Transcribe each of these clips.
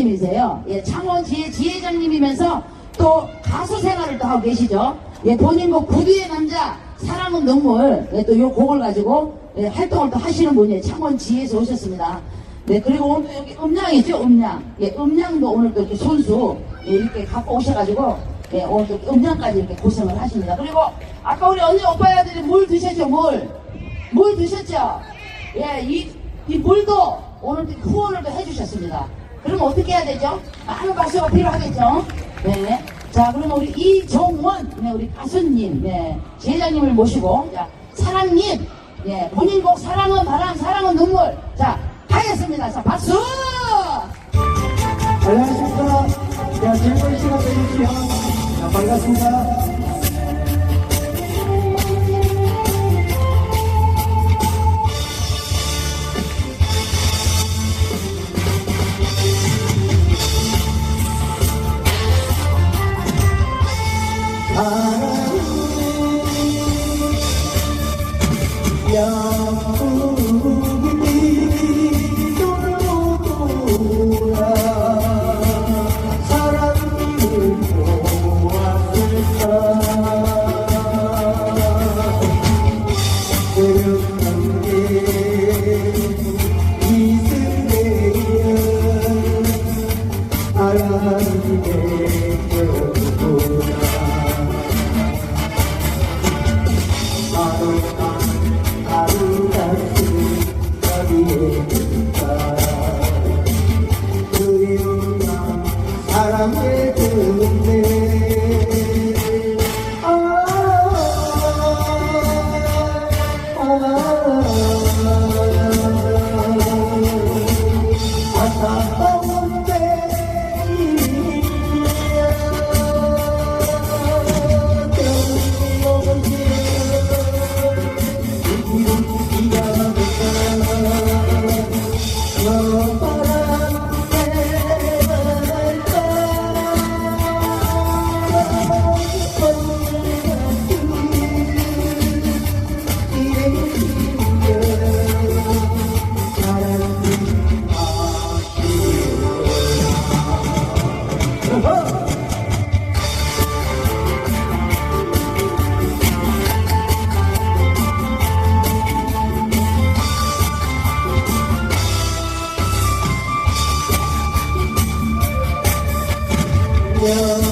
님이세요. 예, 창원 지혜 지회장님이면서 또 가수 생활을 또 하고 계시죠. 예, 본인 곡 구두의 남자 사랑은 눈물 예, 또요 곡을 가지고 예, 활동을 또 하시는 분이 창원 지혜에서 오셨습니다. 네 그리고 오늘 여기 음량이죠 음량. 예, 음량도 오늘 또 이렇게 손수 예, 이렇게 갖고 오셔가지고 예, 오늘 또 음량까지 이렇게 고생을 하십니다. 그리고 아까 우리 언니 오빠야들이 물 드셨죠 물? 물 드셨죠? 예, 이, 이 물도 오늘 또 후원을 또 해주셨습니다. 그럼 어떻게 해야 되죠? 많은 박수가 필요하겠죠? 네. 자, 그럼 우리 이종원, 네, 우리 가수님, 네, 제자님을 모시고, 자, 사랑님, 네, 본인 곡 사랑은 바람, 사랑은 눈물. 자, 하겠습니다. 자, 박수! 안녕하십니까. 자, 즐거운 시간 되십시오. 자, 반갑습니다. 알아 사 랑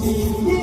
우리